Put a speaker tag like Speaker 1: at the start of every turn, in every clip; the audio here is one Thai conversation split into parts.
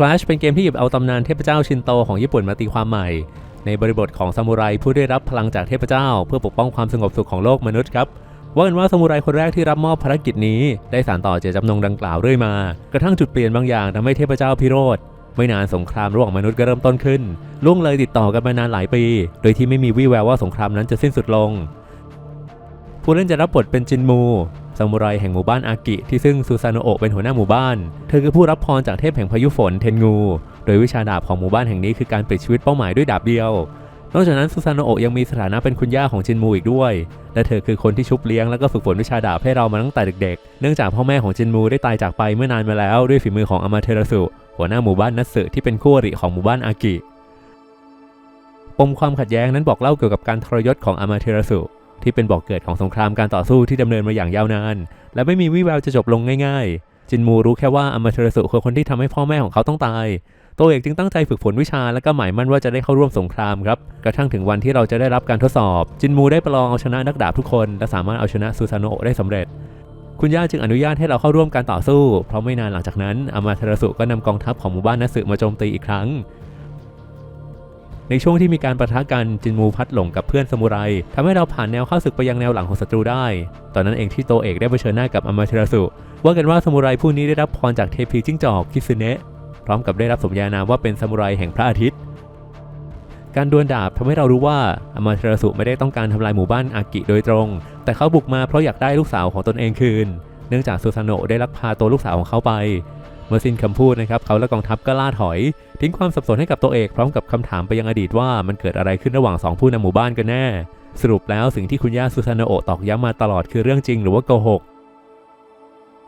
Speaker 1: Clash เป็นเกมที่หยิบเอาตำนานเทพเจ้าชินโตของญี่ปุ่นมาตีความใหม่ ในบริบทของซามูไรผู้ได้รับพลังจากเทพเจ้า เพื่อปกป้องความสงบสุขของโลกมนุษย์ครับว่ากันว่าซามูไรคนแรกที่รับมอบภารกิจนี้ ได้สานต่อเจตจำนงดังกล่าวเรื่อยมา กระทั่งจุดเปลี่ยนบางอย่างทำให้เทพเจ้าพิโรธไม่นานสงครามระหว่างมนุษย์ก็เริ่มต้นขึ้นล่วงเลยติดต่อกันมานานหลายปี โดยที่ไม่มีวี่แววว่าสงครามนั้นจะสิ้นสุดลง ผู้เล่นจะรับบทเป็นจินมู ซามูไรแห่งหมู่บ้านอากิ ที่ซึ่งซูซานโอะเป็นหัวหน้าหมู่บ้าน เธอคือผู้รับพรจากเทพแห่งพายุฝนเทนงู โดยวิชาดาบของหมู่บ้านแห่งนี้คือการปิดชีวิตเป้าหมายด้วยดาบเดียวนอกจากนั้นซูซานโอะยังมีสถานะเป็นคุณย่าของจินมูอีกด้วย และเธอคือคนที่ชุบเลี้ยงแล้วก็ฝึกฝนวิชาดาบให้เรามาตั้งแต่เด็กๆ เนื่องจากพ่อแม่ของจินมูได้ตายจากไปเมื่อนานมาแล้วด้วยฝีมือของอามาเทรสุ หัวหน้าหมู่บ้านนัตสึที่เป็นคู่อริของหมู่บ้านอากิ ปมความขัดแย้งนั้นบอกเล่าเกี่ยวกับการทรยศของอามาเทรสุ ที่เป็นบอกเกิดของสงครามการต่อสู้ที่ดำเนินมาอย่างยาวนาน และไม่มีวี่แววจะจบลงง่ายๆ จินมูรู้แค่ว่าอามาเทรสุคือคนที่ทำให้พ่อแม่ของเขาต้องตายตัวเอกจึงตั้งใจฝึกฝนวิชาและก็หมายมั่นว่าจะได้เข้าร่วมสงครามครับกระทั่งถึงวันที่เราจะได้รับการทดสอบ จินมูได้ประลองเอาชนะนักดาบทุกคนและสามารถเอาชนะซูซานโอะได้สำเร็จ คุณย่าจึงอนุญาตให้เราเข้าร่วมการต่อสู้ เพราะไม่นานหลังจากนั้นอามาเทรสุก็นำกองทัพของหมู่บ้านนัสึมาโจมตีอีกครั้ง ในช่วงที่มีการประทะกันจินมูพัดหลงกับเพื่อนซามูไรทำให้เราผ่านแนวเข้าศึกไปยังแนวหลังของศัตรูได้ ตอนนั้นเองที่โตเอกได้เผชิญหน้ากับอามาเทราสุว่ากันว่าซามูไรผู้นี้ได้รับพรจากเทพีจิ้งจอกคิซึเนะพร้อมกับได้รับสมญานามว่าเป็นซามูไรแห่งพระอาทิตย์การดวลดาบทำให้เรารู้ว่าอามาเทราสุไม่ได้ต้องการทำลายหมู่บ้านอากิโดยตรง แต่เขาบุกมาเพราะอยากได้ลูกสาวของตนเองคืน เนื่องจากซูซานโนะได้ลักพาตัวลูกสาวของเขาไป เมื่อสิ้นคำพูดนะครับเขาและกองทัพก็ล่าถอย ทิ้งความสับสนให้กับตัวเอกพร้อมกับคำถามไปยังอดีตว่ามันเกิดอะไรขึ้นระหว่างสองผู้นำหมู่บ้านกันแน่ สรุปแล้วสิ่งที่คุณย่าซูซานโอตอกย้ำมาตลอดคือเรื่องจริงหรือว่าโกหก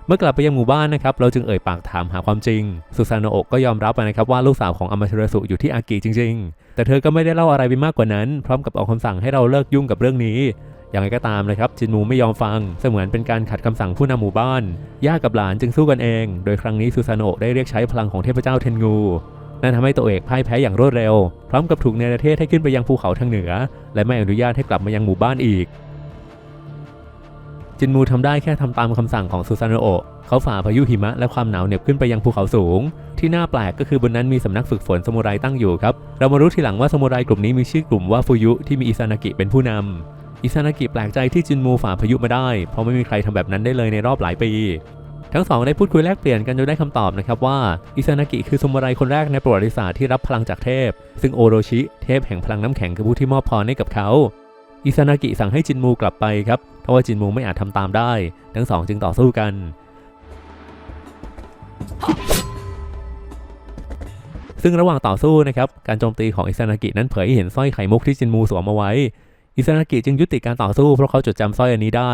Speaker 1: เมื่อกลับไปยังหมู่บ้านนะครับเราจึงเอ่ยปากถามหาความจริงซูซานโอก็ยอมรับนะครับว่าลูกสาวของอามาเทรสุอยู่ที่อากิจริง ๆ แต่เธอก็ไม่ได้เล่าอะไรไปมากกว่านั้น พร้อมกับออกคำสั่งให้เราเลิกยุ่งกับเรื่องนี้ อย่างไรก็ตามนะครับจินมูไม่ยอมฟัง เสมือนเป็นการขัดคำสั่งผู้นำหมู่บ้าน ย่ากับหลานจึงสู้กันเอง โดยครั้งนี้ซูซานโอะได้เรียกใช้พลังของเทพเจ้าเทนงูนั่นทำให้ตัวเอกพ่ายแพ้อย่างรวดเร็ว พร้อมกับถูกเนรเทศให้ขึ้นไปยังภูเขาทางเหนือ และไม่อนุญาตให้กลับมายังหมู่บ้านอีก จินมูทำได้แค่ทำตามคำสั่งของซูซานโอะเขาฝ่าพายุหิมะและความหนาวเหน็บขึ้นไปยังภูเขาสูง ที่น่าแปลกก็คือบนนั้นมีสำนักฝึกฝนสมุไรตั้งอยู่ครับ เรามารู้ทีหลังว่าสมุไรกลุ่มนี้มีชื่อกลุ่มว่าฟูยุที่มีอิซานากิเป็นผู้นำ อิซานากิแปลกใจที่จินมูฝ่าพายุมาได้ เพราะไม่มีใครทำแบบนั้นได้เลยในรอบหลายปี ทั้งสองได้พูดคุยแลกเปลี่ยนกันจนได้คำตอบนะครับว่าอิซานากิคือสมุไรคนแรกในประวัติศาสตร์ที่รับพลังจากเทพ ซึ่งโอโรชิ เทพแห่งพลังน้ำแข็งคือผู้ที่มอบพรให้กับเขาอิซานากิสั่งให้จินมูกลับไปครับเพราะว่าจินมูไม่อาจทำตามได้ ทั้งสองจึงต่อสู้กันซึ่งระหว่างต่อสู้นะครับ การโจมตีของอิซานากินั้นเผยให้เห็นสร้อยไข่มุกที่จินมูสวมเอาไว้ อิซานากิจึงยุติการต่อสู้เพราะเขาจดจำสร้อยอันนี้ได้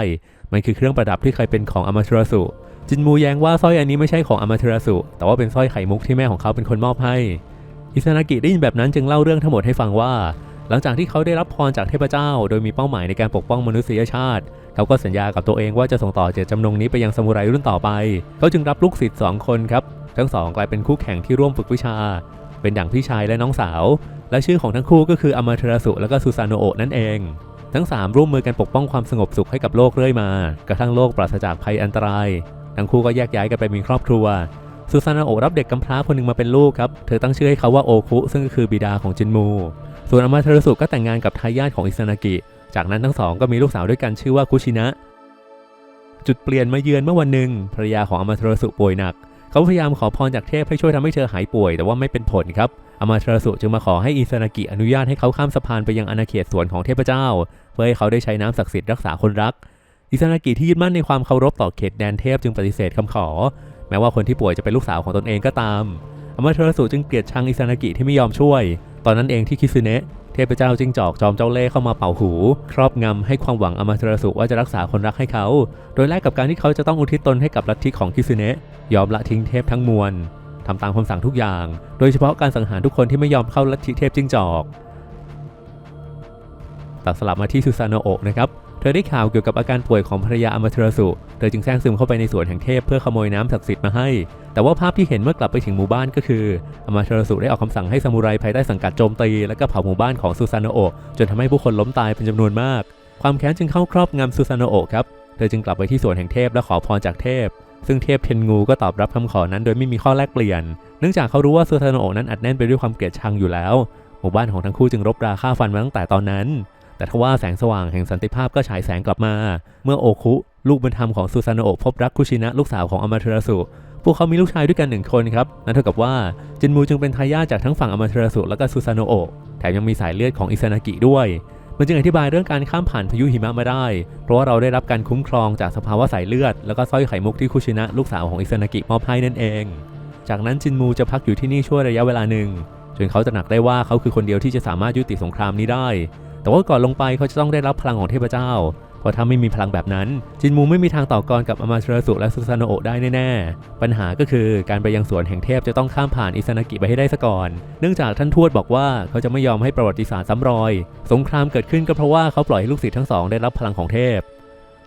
Speaker 1: มันคือเครื่องประดับที่เคยเป็นของอามาเทราสุ จินมูแย้งว่าสร้อยอันนี้ไม่ใช่ของอามาเทราสุ แต่ว่าเป็นสร้อยไข่มุกที่แม่ของเขาเป็นคนมอบให้ อิซานากิได้ยินแบบนั้นจึงเล่าเรื่องทั้งหมดให้ฟังว่า หลังจากที่เขาได้รับพรจากเทพเจ้า โดยมีเป้าหมายในการปกป้องมนุษยชาติ เขาก็สัญญากับตัวเองว่าจะส่งต่อเจตจำนงนี้ไปยังซามูไรรุ่นต่อไป เขาจึงรับลูกศิษย์สองคนครับ ทั้งสองกลายเป็นคู่แข่งที่ร่วมฝึกวิชา เป็นดั่งพี่ชายและน้องสาว และชื่อของทั้งคู่ก็คืออามาเทราสุและก็ซูซานโอะนั่นเอง ทั้งสามร่วมมือกันปกป้องความสงบสุขให้กับโลกเรื่อยมา กระทั่งโลกปราศจากภัยอันตราย ทั้งคู่ก็แยกย้ายกันไปมีครอบครัวซูซานโอะรับเด็กกำพร้าคนหนึ่งมาเป็นลูกครับ เธอตั้งชื่อให้เขาว่าโอคุซึ่งก็คือบิดาของจินมู ส่วนอามาเทรสุก็แต่งงานกับทายาทของอิซานากิ จากนั้นทั้งสองก็มีลูกสาวด้วยกันชื่อว่าคุชินะ จุดเปลี่ยนมาเยือนเมื่อวันหนึ่งภรรยาของอามาเทรสุป่วยหนัก เขาพยายามขอพรจากเทพให้ช่วยทำให้เธอหายป่วย แต่ว่าไม่เป็นผลครับอามาเทราสุจึงมาขอให้อิซานากิอนุญาตให้เขาข้ามสะพานไปยังอาณาเขตสวนของเทพเจ้า เพื่อให้เขาได้ใช้น้ำศักดิ์สิทธิ์รักษาคนรัก อิซานากิที่ยึดมั่นในความเคารพต่อเขตแดนเทพจึงปฏิเสธคำขอ แม้ว่าคนที่ป่วยจะเป็นลูกสาวของตนเองก็ตามอามาเทราสุจึงเกลียดชังอิซานากิที่ไม่ยอมช่วย ตอนนั้นเองที่คิสึเนะเทพเจ้าจิ้งจอกจอมเจ้าเล่ห์เข้ามาเป่าหู ครอบงำให้ความหวังอมาเทรสุว่าจะรักษาคนรักให้เขา โดยแลกกับการที่เขาจะต้องอุทิศตนให้กับลัทธิของคิสึเนะยอมละทิ้งเทพทั้งมวลทำตามคำสั่งทุกอย่าง โดยเฉพาะการสังหารทุกคนที่ไม่ยอมเข้าลัทธิเทพจิ้งจอกตัดสลับมาที่ซูซานโอะนะครับ เธอได้ข่าวเกี่ยวกับอาการป่วยของภรรยาอมาเทรสุ เธอจึงแซงซึมเข้าไปในสวนแห่งเทพเพื่อขโมยน้ำศักดิ์สิทธิ์มาให้ แต่ว่าภาพที่เห็นเมื่อกลับไปถึงหมู่บ้านก็คืออมาเทรสุได้ออกคำสั่งให้ซามูไรภายใต้สังกัดโจมตี และก็เผาหมู่บ้านของซูซานโอะจนทำให้ผู้คนล้มตายเป็นจำนวนมาก ความแค้นจึงเข้าครอบงำซูซานโอะครับ เธอจึงกลับไปที่สวนแห่งเทพและขอพรจากเทพ ซึ่งเทพเทนงูก็ตอบรับคำขอนั้น โดยไม่มีข้อแลกเปลี่ยน เนื่องจากเขารู้ว่าซูซานโอะนั้นอัดแน่นไปด้วยความเกลียดชังอยู่แล้ว หมู่บ้านของทั้งคู่จึงรบราฆ่าฟันมาตั้งแต่ตอนนั้น แต่ทว่าแสงสว่างแห่งสันติภาพก็ฉายแสงกลับมา เมื่อโอคุ ลูกบุญธรรมของซูซานโอะพบรักคุชินะลูกสาวของอามาเทราสุพวกเขามีลูกชายด้วยกันหนึ่งคนครับ นั่นเท่ากับว่าจินมูจึงเป็นทายาทจากทั้งฝั่งอามาเทราสุและก็ซูซานโอะแถมยังมีสายเลือดของอิซานากิด้วย มันจึงอธิบายเรื่องการข้ามผ่านพายุหิมะมาได้ เพราะว่าเราได้รับการคุ้มครองจากสภาวะสายเลือด แล้วก็สร้อยไข่มุกที่คุชินะลูกสาวของอิซานากิมอบให้นั่นเอง จากนั้นจินมูจะพักอยู่ที่นี่ช่วงระยะเวลาหนึ่งจนเขาตระหนักได้ว่าเขาคือคนเดียวที่จะสามารถยุติสงครามนี้ได้ แต่ว่าก่อนลงไปเขาจะต้องได้รับพลังของเทพเจ้า เพราะถ้าไม่มีพลังแบบนั้น จินมูไม่มีทางต่อกรกับอามาเทรสุและซูซานโอะได้แน่ๆ ปัญหาก็คือการไปยังสวนแห่งเทพจะต้องข้ามผ่านอิซานากิไปให้ได้ซะก่อน เนื่องจากท่านทวดบอกว่าเขาจะไม่ยอมให้ประวัติศาสตร์ซ้ำรอย สงครามเกิดขึ้นก็เพราะว่าเขาปล่อยให้ลูกศิษย์ทั้งสองได้รับพลังของเทพ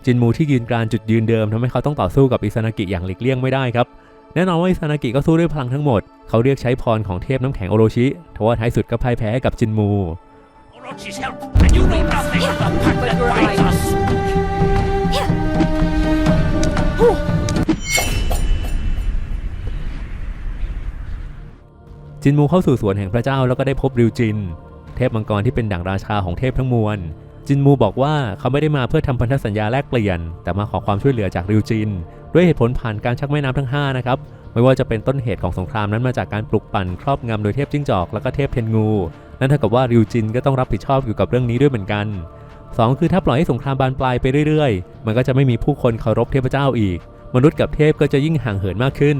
Speaker 1: จินมูที่ยืนกรานจุดยืนเดิมทำให้เขาต้องต่อสู้กับอิซานากิอย่างหลีกเลี่ยงไม่ได้ครับแน่นอนว่าอิซานากิก็สู้ด้วยพลังทั้งหมด เขาเรียกใช้พรของเทพน้ำแข็งโอโรชิ ทว่าท้ายสุดก็พ่ายแพ้ให้กับจินมู
Speaker 2: Orochi's help, and you know nothing of the pact that binds us.
Speaker 1: จินมูเข้าสู่สวนแห่งพระเจ้าแล้วก็ได้พบริวจิน เทพมังกรที่เป็นดั่งราชาของเทพทั้งมวล จินมูบอกว่าเขาไม่ได้มาเพื่อทำพันธสัญญาแลกเปลี่ยน แต่มาขอความช่วยเหลือจากริวจิน ด้วยเหตุผลผ่านการชักแม่น้ำทั้ง 5 นะครับไม่ว่าจะเป็นต้นเหตุของสงครามนั้นมาจากการปลุกปั่นครอบงำโดยเทพจิ้งจอกแล้วก็เทพเทนงู นั่นเท่ากับว่าริวจินก็ต้องรับผิดชอบอยู่กับเรื่องนี้ด้วยเหมือนกันสองคือถ้าปล่อยให้สงครามบานปลายไปเรื่อยๆ มันก็จะไม่มีผู้คนเคารพเทพเจ้าอีก มนุษย์กับเทพก็จะยิ่งห่างเหินมากขึ้น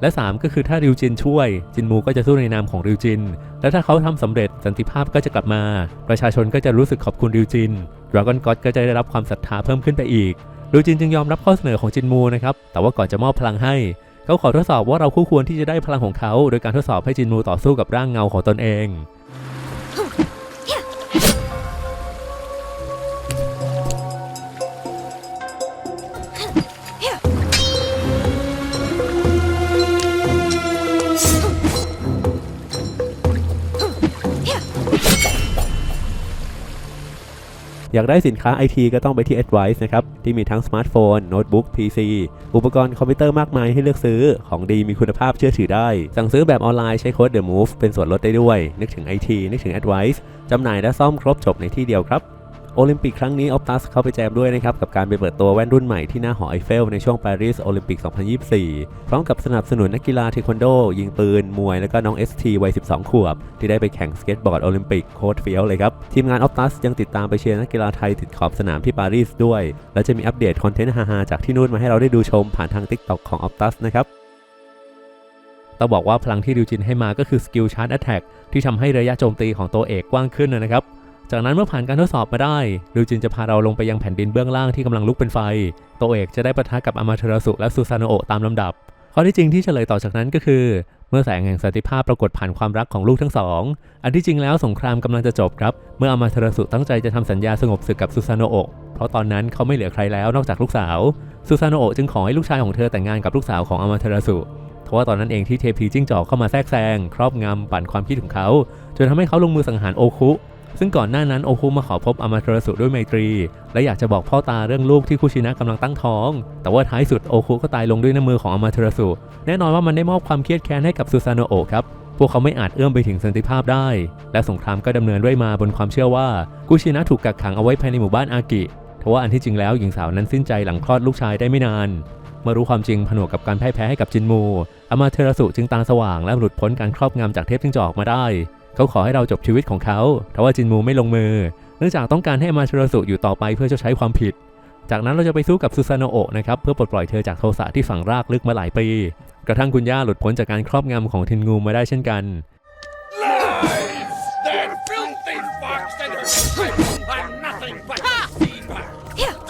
Speaker 1: และ 3 ก็คือถ้าริวจินช่วย จินมูก็จะสู้ในนามของริวจิน และถ้าเขาทำสำเร็จสันติภาพก็จะกลับมา ประชาชนก็จะรู้สึกขอบคุณริวจินดราก้อนก็ก็จะได้รับความศรัทธาเพิ่มขึ้นไปอีกริวจินจึงยอมรับข้อเสนอของจินมูนะครับแต่ว่าก่อนจะมอบพลังให้เขาขอทดสอบว่าเราคู่ควรที่จะได้พลังของเขา โดยการทดสอบให้จินมูต่อสู้กับร่างเงาของตนเอง อยากได้สินค้าไอทีก็ต้องไปที่ Advice นะครับ ที่มีทั้งสมาร์ทโฟนโน้ตบุ๊ก PC อุปกรณ์คอมพิวเตอร์มากมายให้เลือกซื้อ ของดีมีคุณภาพเชื่อถือได้ สั่งซื้อแบบออนไลน์ใช้โค้ด The Move เป็นส่วนลดได้ด้วย นึกถึง IT นึกถึง Advice จำหน่ายและซ่อมครบจบในที่เดียวครับ โอลิมปิกครั้งนี้ออ t ตัสเข้าไปแจมด้วยนะครับ กับการไปเปิดตัวแว่นรุ่นใหม่ที่หน้าหอไอเฟลในช่วงปารีสโอลิมปิก 2024 พร้อมกับสนับสนุนนักกีฬาเทควันโด ยิงปืน มวย แล้วก็น้อง ST วัย 12 ขวบ ที่ได้ไปแข่งสเก็ตบอร์ดโอลิมปิกโคตรเฟี้ยวเลยครับ ทีมงานออ t ตัสยังติดตามไปเชียร์นักกีฬาไทยติดขอบสนามที่ปารีสด้วย และจะมีอัปเดตคอนเทนต์ฮาๆจากที่นู่นมาให้เราได้ดูชมผ่านทาง TikTok ของออ t ตัสนะครับต้องบอกว่าพลังที่ริวจินให้มาก็คือสกิลชาร์จแอตแทกที่ทำให้ระยะโจมตีของตัวเอกกว้างขึ้นนะครับ จากนั้นเมื่อผ่านการทดสอบมาได้ริวจินจะพาเราลงไปยังแผ่นดินเบื้องล่างที่กำลังลุกเป็นไฟ โตเอกจะได้ปะทะกับอามาเทราสุและซูซานโอะตามลำดับ ข้อที่จริงที่เฉลยต่อจากนั้นก็คือ เมื่อแสงแห่งสันติภาพปรากฏผ่านความรักของลูกทั้งสอง อันที่จริงแล้วสงครามกำลังจะจบครับ เมื่ออามาเทราสุตั้งใจจะทำสัญญาสงบศึกกับซูซานโอะเพราะตอนนั้นเขาไม่เหลือใครแล้วนอกจากลูกสาว ซูซานโอะจึงขอให้ลูกชายของเธอแต่งงานกับลูกสาวของอามาเทราสุเพราะว่าตอนนั้นเองที่เทพีจิ้งจอกเข้ามาแทรกแซง ครอบงำปั่นความคิดของเขา จนทำให้เขาลงมือสังหารโอคุ ซึ่งก่อนหน้านั้นโอคุมาขอพบอามาเทรสุด้วยไมตรี และอยากจะบอกพ่อตาเรื่องลูกที่คุชินะกำลังตั้งท้อง แต่ว่าท้ายสุดโอคุก็ตายลงด้วยน้ำมือของอามาเทรสุแน่นอนว่ามันได้มอบความเครียดแค้นให้กับซูซานโอะครับพวกเขาไม่อาจเอื้อมไปถึงสันติภาพได้ และสงครามก็ดำเนินด้วยมาบนความเชื่อว่าคุชินะถูกกักขังเอาไว้ภายในหมู่บ้านอากิทว่าอันที่จริงแล้วหญิงสาวนั้นสิ้นใจหลังคลอดลูกชายได้ไม่นานเมื่อรู้ความจริงผนวกกับการแพ่ายแพ้ให้กับจินมูอามาเทรสุจึงตาสว่างและหลุดพ้นการครอบงำจากเทพจิ้งจอกมาได้ เขาขอให้เราจบชีวิตของเขาทว่าจินมูไม่ลงมือ เนื่องจากต้องการให้อามาเทราสุอยู่ต่อไปเพื่อจะใช้ความผิด จากนั้นเราจะไปสู้กับซูซานโอะนะครับเพื่อปลดปล่อยเธอจากโทสะที่ฝังรากลึกมาหลายปี กระทั่งคุณย่าหลุดพ้นจากการครอบงำของเทนงูมาได้เช่นกัน
Speaker 2: Lies! That filthy fox and her children are nothing but deceiver.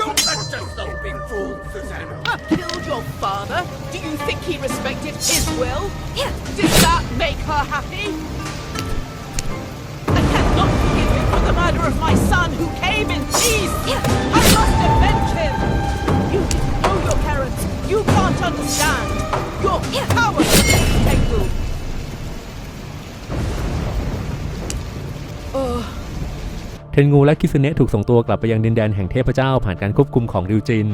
Speaker 2: Don't let yourself be fooled, Susanna.
Speaker 3: I killed your father. Do you think he respected his will? Did that make her happy? The murder of my son who came in peace. I must avenge him. You didn't know your parents. You can't understand. You're cowards, Tengu. Oh.
Speaker 1: เทนงูและคิซึเนะถูกส่งตัวกลับไปยังดินแดนแห่งเทพเจ้าผ่านการควบคุมของริวจิน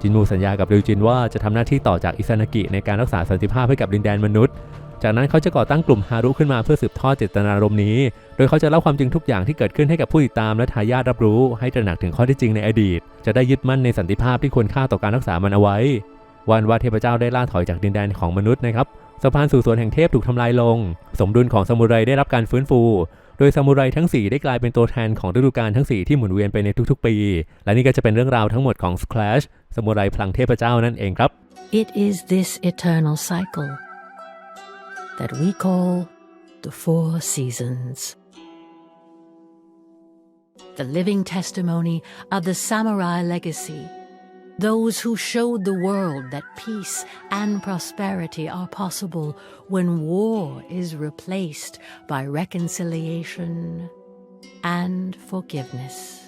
Speaker 1: จินมูสัญญากับริวจินว่าจะทำหน้าที่ต่อจากอิซานากิในการรักษาสันติภาพให้กับดินแดนมนุษย์ จากนั้นเขาจะก่อตั้งกลุ่มฮารุขึ้นมาเพื่อสืบทอดเจตนารมณ์นี้ โดยเขาจะเล่าความจริงทุกอย่างที่เกิดขึ้นให้กับผู้ติดตามและทายาทรับรู้ ให้ตระหนักถึงข้อท็จจริงในอดีต จะได้ยึดมั่นในสันติภาพที่ควรค่าต่อการรักษามันเอาไว้ วันว่าเทพเจ้าได้ล่าถอยจากดินแดนของมนุษย์นะครับสะพานสู่สวนแห่งเทพถูกทำลายลง สมดุลของซามูไรได้รับการฟื้นฟู โดยซามูไรทั้ง 4 ได้กลายเป็นตัวแทนของฤดูกาลทั้ง 4 ที่หมุนเวียนไปในทุกๆ ปี และนี่ก็จะเป็นเรื่องราวทั้งหมดของ Clash ซามูไรพลังเทพเจ้านั่นเองครับ
Speaker 4: It is this eternal cycle that we call the Four Seasons. The living testimony of the samurai legacy. Those who showed the world that peace and prosperity are possible when war is replaced by reconciliation and forgiveness.